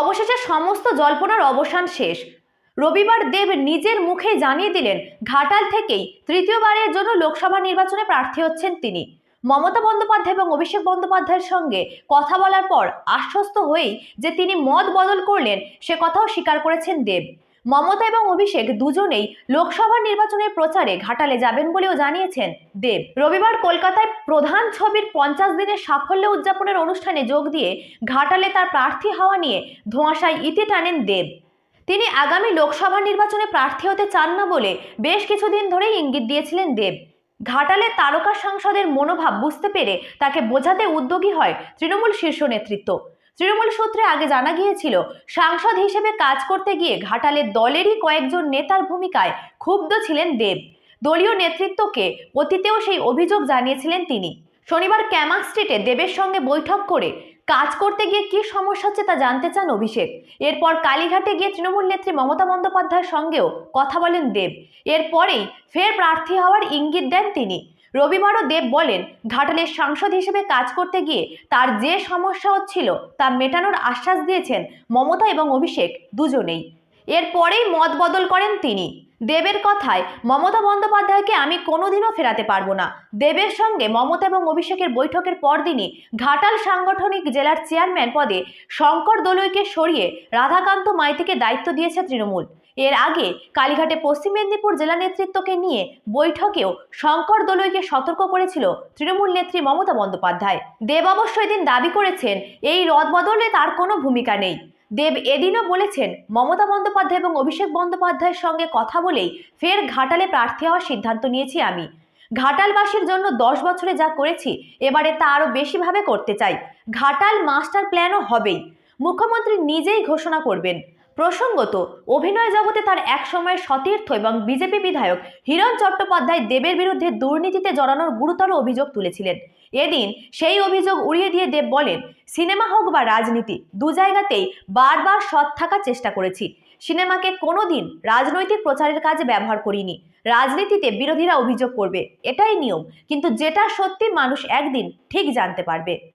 অবশেষে সমস্ত জল্পনার অবসান শেষ। রবিবার দেব নিজের মুখে জানিয়ে দিলেন, ঘাটাল থেকেই তৃতীয়বারের জন্য লোকসভা নির্বাচনে প্রার্থী হচ্ছেন তিনি। মমতা বন্দ্যোপাধ্যায় এবং অভিষেক বন্দ্যোপাধ্যায়ের সঙ্গে কথা বলার পর আশ্বস্ত হয়েই যে তিনি মত বদল করলেন, সে কথাও স্বীকার করেছেন দেব। মমতা এবং অভিষেক দুজনেই লোকসভা নির্বাচনের প্রচারে ঘাটালে যাবেন বলেও জানিয়েছেন দেব। রবিবার কলকাতায় প্রধান ছবির পঞ্চাশ দিনের সাফল্য উদযাপনের অনুষ্ঠানে যোগ দিয়ে ঘাটালে তার প্রার্থী হওয়া নিয়ে ধোঁয়াশায় ইতি টানেন দেব। তিনি আগামী লোকসভা নির্বাচনে প্রার্থী হতে চান না বলে বেশ কিছুদিন ধরেই ইঙ্গিত দিয়েছিলেন দেব। ঘাটালে তারকা সাংসদের মনোভাব বুঝতে পেরে তাকে বোঝাতে উদ্যোগী হয় তৃণমূল শীর্ষ নেতৃত্ব। তৃণমূল সূত্রে আগে জানা গিয়েছিল, সাংসদ হিসেবে কাজ করতে গিয়ে ঘাটালের দলেরই কয়েকজন নেতার ভূমিকায় ক্ষুব্ধ ছিলেন দেব। দলীয় নেতৃত্বকে অতীতেও সেই অভিযোগ জানিয়েছিলেন তিনি। শনিবার ক্যামাক স্ট্রিটে দেবের সঙ্গে বৈঠক করে কাজ করতে গিয়ে কি সমস্যা হচ্ছে তা জানতে চান অভিষেক। এরপর কালীঘাটে গিয়ে তৃণমূল নেত্রী মমতা বন্দ্যোপাধ্যায়ের সঙ্গেও কথা বলেন দেব। এরপরেই ফের প্রার্থী হওয়ার ইঙ্গিত দেন তিনি। রবিবারও দেব বলেন ঘাটালের সাংসদ হিসেবে কাজ করতে গিয়ে তার যে সমস্যা হচ্ছিল তা মেটানোর আশ্বাস দিয়েছেন মমতা এবং অভিষেক, দুজনেই। এরপরেই মত বদল করেন তিনি। দেবের কথায়, মমতা বন্দ্যোপাধ্যায়কে আমি কোনোদিনও ফেরাতে পারব না। দেবের সঙ্গে মমতা এবং অভিষেকের বৈঠকের পরদিনই ঘাটাল সাংগঠনিক জেলার চেয়ারম্যান পদে শঙ্কর দলুইকে সরিয়ে রাধাকান্ত মাইতিকে দায়িত্ব দিয়েছে তৃণমূল। এর আগে কালীঘাটে পশ্চিম মেদিনীপুর জেলা নেতৃত্বকে নিয়ে বৈঠকেও শঙ্কর দলুইকে সতর্ক করেছিল তৃণমূল নেত্রী মমতা বন্দ্যোপাধ্যায়। দেব অবশ্য এদিন দাবি করেছেন, এই রদবদলে তার কোনো ভূমিকা নেই। দেব এদিনও বলেছেন, মমতা বন্দ্যোপাধ্যায় এবং অভিষেক বন্দ্যোপাধ্যায়ের সঙ্গে কথা বলেই ফের ঘাটালে প্রার্থী হওয়ার সিদ্ধান্ত নিয়েছি আমি। ঘাটালবাসীর জন্য দশ বছরে যা করেছি, এবারে তা আরও বেশিভাবে করতে চাই। ঘাটাল মাস্টার প্ল্যানও হবেই। মুখ্যমন্ত্রী নিজেই ঘোষণা করবেন। প্রসঙ্গত, অভিনয় জগতে তার একসময়ের সতীর্থ এবং বিজেপি বিধায়ক হিরণ চট্টোপাধ্যায় দেবের বিরুদ্ধে দুর্নীতিতে জড়ানোর গুরুতর অভিযোগ তুলেছিলেন। এদিন সেই অভিযোগ উড়িয়ে দিয়ে দেব বলেন, সিনেমা হোক বা রাজনীতি, দু জায়গাতেই বারবার সৎ থাকার চেষ্টা করেছি। সিনেমাকে কোনোদিন রাজনৈতিক প্রচারের কাজে ব্যবহার করিনি। রাজনীতিতে বিরোধীরা অভিযোগ করবে, এটাই নিয়ম। কিন্তু যেটা সত্যি, মানুষ একদিন ঠিক জানতে পারবে।